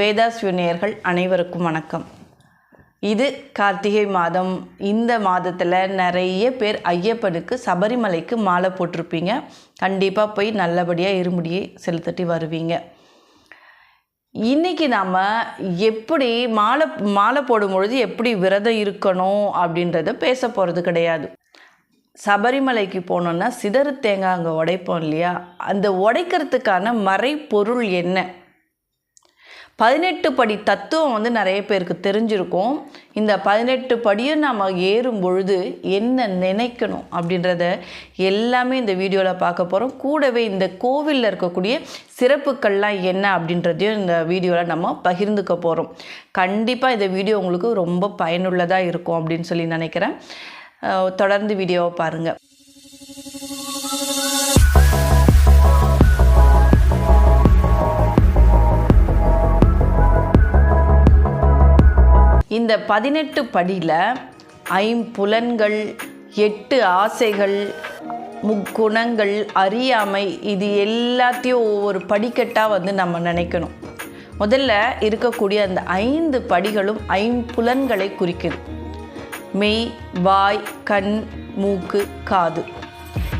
வேதாஸ் யூனியர்கள் அனைவருக்கும் வணக்கம். இது கார்த்திகை மாதம். இந்த மாதத்தில் நிறைய பேர் ஐயப்பனுக்கு சபரிமலைக்கு மாலை போட்டிருப்பீங்க. கண்டிப்பாக போய் நல்லபடியாக இருமுடியை செலுத்திட்டு வருவீங்க. இன்றைக்கி நாம் எப்படி மாலை மாலை போடும்பொழுது எப்படி விரதம் இருக்கணும் அப்படின்றத பேச போகிறது கிடையாது. சபரிமலைக்கு போனோன்னா சிதறு தேங்காய் அங்கே உடைப்போம் இல்லையா? அந்த உடைக்கிறதுக்கான மறைப்பொருள் என்ன? பதினெட்டு படி தத்துவம் வந்து நிறைய பேருக்கு தெரிஞ்சிருக்கும். இந்த பதினெட்டு படியும் நம்ம ஏறும் பொழுது என்ன நினைக்கணும் அப்படின்றத எல்லாமே இந்த வீடியோவில் பார்க்க போகிறோம் கூடவே இந்த கோவிலில் இருக்கக்கூடிய சிறப்புக்கள்லாம் என்ன அப்படின்றதையும் இந்த வீடியோவில் நம்ம பகிர்ந்துக்க போகிறோம் கண்டிப்பாக இந்த வீடியோ உங்களுக்கு ரொம்ப பயனுள்ளதாக இருக்கும் அப்படின்னு சொல்லி நினைக்கிறேன். தொடர்ந்து வீடியோவை பாருங்கள் இந்த பதினெட்டு படியில் ஐம்புலன்கள் எட்டு ஆசைகள் முக்குணங்கள் அறியாமை இது எல்லாத்தையும் ஒவ்வொரு படிக்கட்டாக வந்து நம்ம நினைக்கணும். முதல்ல இருக்கக்கூடிய அந்த ஐந்து படிகளும் ஐம்புலன்களை குறிக்குது. மெய் வாய் கண் மூக்கு காது.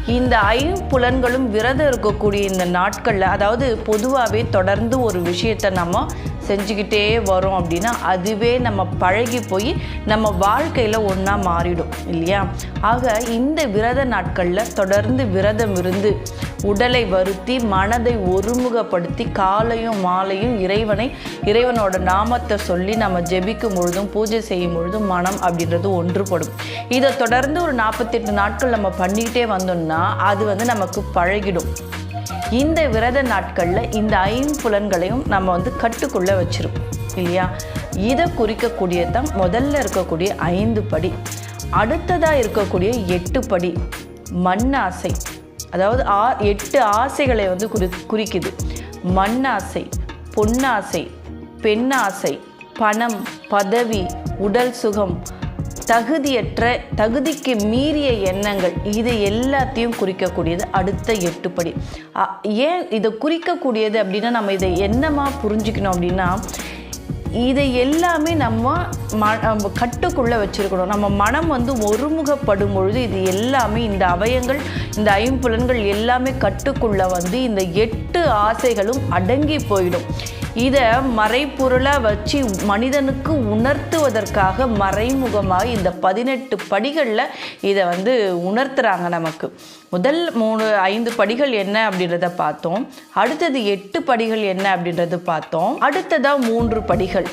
இந்த ஐம்புலன்களும் விரதம் இருக்கக்கூடிய இந்த நாட்களில் அதாவது பொதுவாகவே தொடர்ந்து ஒரு விஷயத்தை நம்ம செஞ்சுக்கிட்டே வரோம் அப்படின்னா அதுவே நம்ம பழகி போய் நம்ம வாழ்க்கையில் ஒன்றா மாறிடும் இல்லையா? ஆக இந்த விரத நாட்களில் தொடர்ந்து விரதம் இருந்து உடலை வருத்தி மனதை ஒருமுகப்படுத்தி காலையும் மாலையும் இறைவனை இறைவனோட நாமத்தை சொல்லி நம்ம ஜெபிக்கும் பொழுதும் பூஜை செய்யும் பொழுதும் மனம் அப்படின்றது ஒன்றுபடும். இதை தொடர்ந்து ஒரு நாற்பத்தெட்டு நாட்கள் நம்ம பண்ணிக்கிட்டே வந்தோம்னா அது வந்து நமக்கு பழகிடும். இந்த விரத நாட்களில் இந்த ஐம்புலன்களையும் நம்ம வந்து கட்டுக்குள்ளே வச்சுருக்கோம் இல்லையா? இதை குறிக்கக்கூடியது தான் முதல்ல இருக்கக்கூடிய ஐந்து படி அடுத்ததாக இருக்கக்கூடிய எட்டு படி மண் ஆசை அதாவது ஆ எட்டு ஆசைகளை வந்து குறி குறிக்குது. மண்ணாசை பொன்னாசை பெண்ணாசை பணம் பதவி உடல் சுகம் தகுதியற்ற தகுதிக்கு மீறிய எண்ணங்கள் இது எல்லாத்தையும் குறிக்கக்கூடியது அடுத்த எட்டு படி. ஏன் இதை குறிக்கக்கூடியது அப்படின்னா நம்ம இதை என்னமா புரிஞ்சுக்கணும் அப்படின்னா இதை எல்லாமே நம்ம ம நம்ம கட்டுக்குள்ளே வச்சுருக்கணும். நம்ம மனம் வந்து ஒருமுகப்படும் பொழுது இது எல்லாமே இந்த அவயங்கள் இந்த ஐம்புலன்கள் எல்லாமே கட்டுக்குள்ளே வந்து இந்த எட்டு ஆசைகளும் அடங்கி போயிடும். இதை மறைப்பொருளாக வச்சு மனிதனுக்கு உணர்த்துவதற்காக மறைமுகமாக இந்த பதினெட்டு படிகளில் இதை வந்து உணர்த்துறாங்க நமக்கு. முதல் மூணு ஐந்து படிகள் என்ன அப்படின்றத பார்த்தோம். அடுத்தது எட்டு படிகள் என்ன அப்படின்றது பார்த்தோம். அடுத்ததாக மூன்று படிகள்.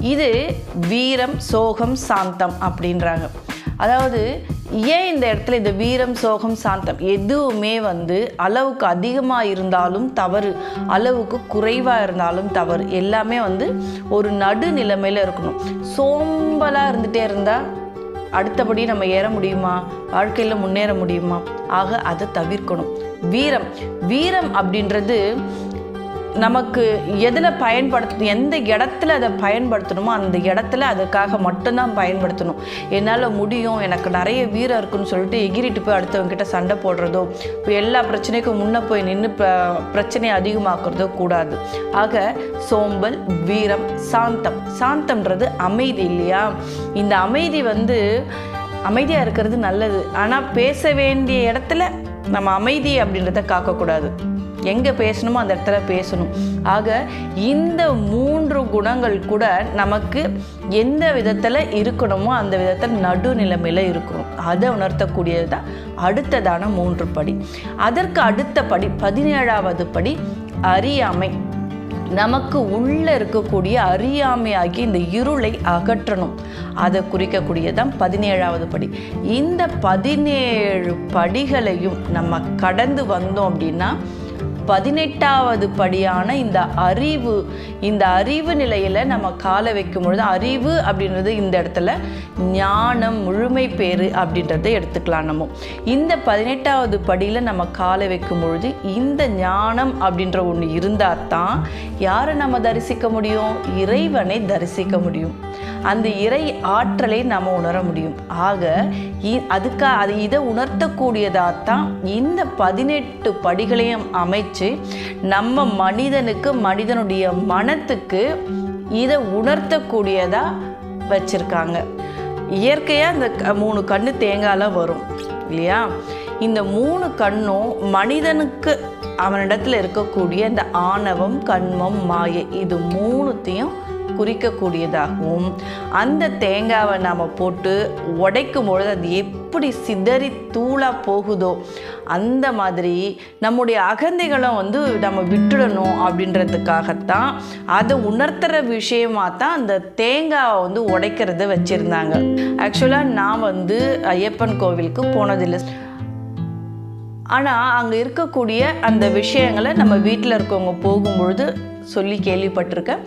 இது வீரம் சோகம் சாந்தம் அப்படின்றாங்க. அதாவது ஏன் இந்த இடத்துல இந்த வீரம் சோகம் சாந்தம் எதுவுமே வந்து அளவுக்கு அதிகமாக இருந்தாலும் தவறு அளவுக்கு குறைவாக இருந்தாலும் தவறு எல்லாமே வந்து ஒரு நடு நிலைமையில் இருக்கணும். சோம்பலாக இருந்துகிட்டே இருந்தால் அடுத்தபடி நம்ம ஏற முடியுமா? வாழ்க்கையில் முன்னேற முடியுமா? ஆக அதை தவிர்க்கணும். வீரம். வீரம் அப்படின்றது நமக்கு எதில் பயன்படுத்த எந்த இடத்துல அதை பயன்படுத்தணுமோ அந்த இடத்துல அதுக்காக மட்டும்தான் பயன்படுத்தணும். என்னால் முடியும் எனக்கு நிறைய வீரம் இருக்குன்னு சொல்லிட்டு எகிரிட்டு போய் அடுத்தவங்ககிட்ட சண்டை போடுறதோ எல்லா பிரச்சனைக்கும் முன்னே போய் நின்று ப பிரச்சனையை அதிகமாக்குறதோ கூடாது. ஆக சோம்பல் வீரம் சாந்தம். சாந்தம்ன்றது அமைதி இல்லையா? இந்த அமைதி வந்து அமைதியாக இருக்கிறது நல்லது. ஆனால் பேச வேண்டிய இடத்துல நம்ம அமைதி அப்படின்றத காக்கக்கூடாது. எங்கே பேசணுமோ அந்த இடத்துல பேசணும். ஆக இந்த மூன்று குணங்கள் கூட நமக்கு எந்த விதத்தில் இருக்கணுமோ அந்த விதத்தில் நடுநிலைமையில் இருக்கணும். அதை உணர்த்தக்கூடியது தான் அடுத்ததான மூன்று படி. அதற்கு அடுத்த படி பதினேழாவது படி அறியாமை. நமக்கு உள்ளே இருக்கக்கூடிய அறியாமையாகி இந்த இருளை அகற்றணும். அதை குறிக்கக்கூடியதான் பதினேழாவது படி. இந்த பதினேழு படிகளையும் நம்ம கடந்து வந்தோம் அப்படின்னா பதினெட்டாவது படியான இந்த அறிவு இந்த அறிவு நிலையில் நம்ம காலை வைக்கும் பொழுது அறிவு அப்படின்றது இந்த இடத்துல ஞானம் முழுமை பேறு அப்படின்றத எடுத்துக்கலாம் நம்ம. இந்த பதினெட்டாவது படியில் நம்ம காலை வைக்கும் பொழுது இந்த ஞானம் அப்படின்ற ஒன்று இருந்தால் தான் யாரை நம்ம தரிசிக்க முடியும்? இறைவனை தரிசிக்க முடியும். அந்த இறை ஆற்றலை நம்ம உணர முடியும். ஆக இ- அது இதை உணர்த்தக்கூடியதாக தான் இந்த பதினெட்டு படிகளையும் அமைச்சு நம்ம மனிதனுக்கு மனிதனுடைய மனத்துக்கு இதை உணர்த்தக்கூடியதாக வச்சுருக்காங்க. இயற்கையாக இந்த க- மூணு கண்ணு தேங்காயில் வரும் இல்லையா? இந்த மூணு கண்ணும் மனிதனுக்கு அவனிடத்தில் இருக்கக்கூடிய இந்த ஆணவம் கண்மம் மாயை இது மூணுத்தையும் குறிக்கக்கூடியதாகவும் அந்த தேங்காவை நாம் போட்டு உடைக்கும் பொழுது அது எப்படி சிதறி தூளாக போகுதோ அந்த மாதிரி நம்முடைய அகந்தைகளும் வந்து நம்ம விட்டுடணும் அப்படின்றதுக்காகத்தான் அதை உணர்த்துற விஷயமாக தான் அந்த தேங்காவை வந்து உடைக்கிறத வச்சுருந்தாங்க. ஆக்சுவலாக நான் வந்து ஐயப்பன் கோவிலுக்கு போனதில்லை. ஆனால் அங்கே இருக்கக்கூடிய அந்த விஷயங்களை நம்ம வீட்டில் இருக்கவங்க போகும்பொழுது சொல்லி கேள்விப்பட்டிருக்கேன்.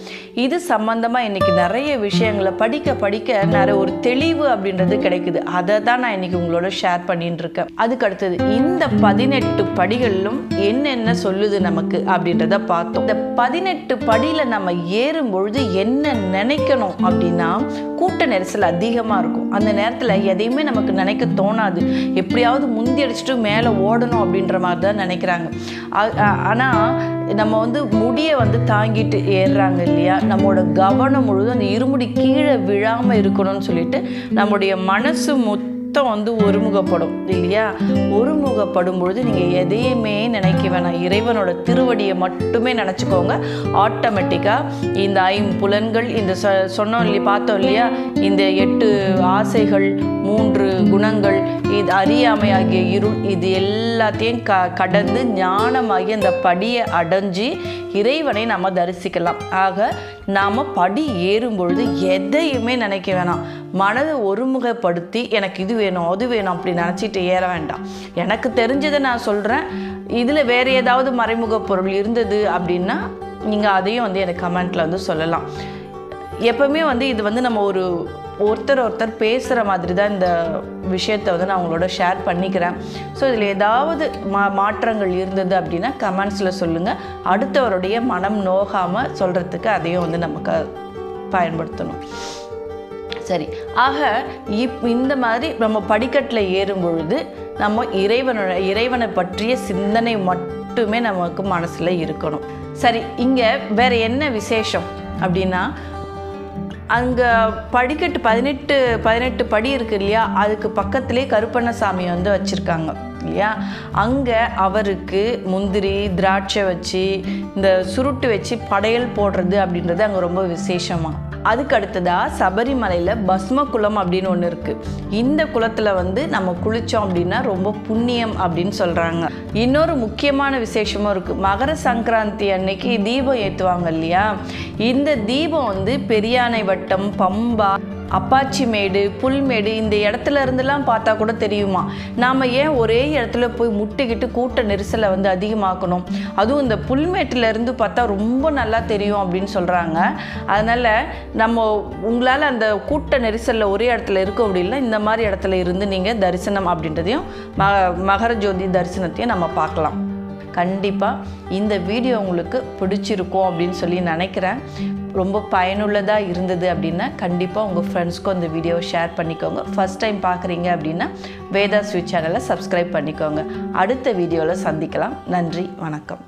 இது சம்மந்தமாக இன்றைக்கி நிறைய விஷயங்களை படிக்க படிக்க நிறைய ஒரு தெளிவு அப்படின்றது கிடைக்குது. அதை தான் நான் இன்றைக்கி உங்களோட ஷேர் பண்ணிட்டு இருக்கேன். அதுக்கு அடுத்தது இந்த பதினெட்டு படிகளிலும் என்னென்ன சொல்லுது நமக்கு அப்படின்றத பார்த்தோம். இந்த பதினெட்டு படியில் நம்ம ஏறும் பொழுது என்ன நினைக்கணும் அப்படின்னா கூட்ட நெரிசல் அதிகமாக இருக்கும். அந்த நேரத்தில் எதையுமே நமக்கு நினைக்க தோணாது. எப்படியாவது முந்தி அடிச்சுட்டு மேலே ஓடணும் அப்படின்ற மாதிரி தான் நினைக்கிறாங்க. ஆனால் நம்ம வந்து முடியை வந்து தாங்கிட்டு ஏறுறாங்க இல்லையா? நம்மளோட கவனம் முழுதும் அந்த இருமுடி கீழே விழாமல் இருக்கணும்னு சொல்லிட்டு நம்முடைய மனசு மொத்தம் வந்து ஒருமுகப்படும் இல்லையா? ஒருமுகப்படும் பொழுது நீங்கள் எதையுமே நினைக்க வேணாம். இறைவனோட திருவடியை மட்டுமே நினச்சிக்கோங்க. ஆட்டோமேட்டிக்காக இந்த ஐம்புலன்கள் இந்த சொன்னோம் இல்லையா பார்த்தோம் இல்லையா? இந்த எட்டு ஆசைகள் மூன்று குணங்கள் இது அறியாமை ஆகிய இருள் இது எல்லாத்தையும் க கடந்து ஞானமாகி அந்த படியை அடைஞ்சு இறைவனை நம்ம தரிசிக்கலாம். ஆக நாம் படி ஏறும் பொழுது எதையுமே நினைக்க வேணாம். மனதை ஒருமுகப்படுத்தி எனக்கு இது வேணும் அது வேணும் அப்படி நினச்சிட்டு ஏற வேண்டாம். எனக்கு தெரிஞ்சதை நான் சொல்கிறேன் இதில் வேறு ஏதாவது மறைமுக பொருள் இருந்தது அப்படின்னா நீங்கள் அதையும் வந்து எனக்கு கமெண்ட்டில் வந்து சொல்லலாம். எப்பவுமே வந்து இது வந்து நம்ம ஒரு ஒருத்தர் ஒருத்தர் பேசுகிற மாதிரி தான் இந்த விஷயத்தை வந்து நான் உங்களோட ஷேர் பண்ணிக்கிறேன். ஸோ இதில் ஏதாவது மா மாற்றங்கள் இருந்தது அப்படின்னா கமெண்ட்ஸில் சொல்லுங்கள் அடுத்தவருடைய மனம் நோகாமல் சொல்கிறதுக்கு அதையும் வந்து நமக்கு பயன்படுத்தணும். சரி. ஆக இப் இந்த மாதிரி நம்ம படிக்கட்டில் ஏறும் பொழுது நம்ம இறைவனோட இறைவனை பற்றிய சிந்தனை மட்டுமே நமக்கு மனசில் இருக்கணும். சரி இங்கே வேறு என்ன விசேஷம் அப்படின்னா அங்கே படிக்கட்டு பதினெட்டு பதினெட்டு படி இருக்கு இல்லையா? அதுக்கு பக்கத்துலேயே கருப்பண்ணசாமி வந்து வச்சுருக்காங்க இல்லையா? அங்கே அவருக்கு முந்திரி திராட்சை வச்சு இந்த சுருட்டு வச்சு படையல் போடுறது அப்படின்றது அங்கே ரொம்ப விசேஷமாக அதுக்கு அடுத்ததாக சபரிமலையில் பஸ்ம குளம் அப்படின்னு ஒன்று இருக்குது இந்த குளத்தில் வந்து நம்ம குளித்தோம் அப்படின்னா ரொம்ப புண்ணியம் அப்படின்னு சொல்கிறாங்க இன்னொரு முக்கியமான விசேஷமும் இருக்குது மகர சங்கராந்தி அன்னைக்கு தீபம் ஏற்றுவாங்க இல்லையா? இந்த தீபம் வந்து பெரியானை வட்டம் பம்பா அப்பாச்சி மேடு புல்மேடு இந்த இடத்துல இருந்தெல்லாம் பார்த்தா கூட தெரியுமா? நாம் ஏன் ஒரே இடத்துல போய் முட்டிக்கிட்டு கூட்ட நெரிசலை வந்து அதிகமாக்கணும்? அதுவும் இந்த புல்மேட்டிலேருந்து பார்த்தா ரொம்ப நல்லா தெரியும் அப்படின்னு சொல்கிறாங்க அதனால் நம்ம உங்களால் அந்த கூட்ட நெரிசலில் ஒரே இடத்துல இருக்க முடியல இந்த மாதிரி இடத்துல இருந்து நீங்கள் தரிசனம் அப்படின்றதையும் ம மகர ஜோதி தரிசனத்தையும் நம்ம பார்க்கலாம். கண்டிப்பாக இந்த வீடியோ உங்களுக்கு பிடிச்சிருக்கும் அப்படின்னு சொல்லி நினைக்கிறேன். ரொம்ப பயனுள்ளதாக இருந்தது அப்படின்னா கண்டிப்பாக உங்கள் ஃப்ரெண்ட்ஸ்க்கும் இந்த வீடியோவை ஷேர் பண்ணிக்கோங்க. ஃபஸ்ட் டைம் பார்க்குறீங்க அப்படின்னா வேதா ஸ்வீட் சேனலை சப்ஸ்கிரைப் பண்ணிக்கோங்க. அடுத்த வீடியோவில் சந்திக்கலாம். நன்றி வணக்கம்.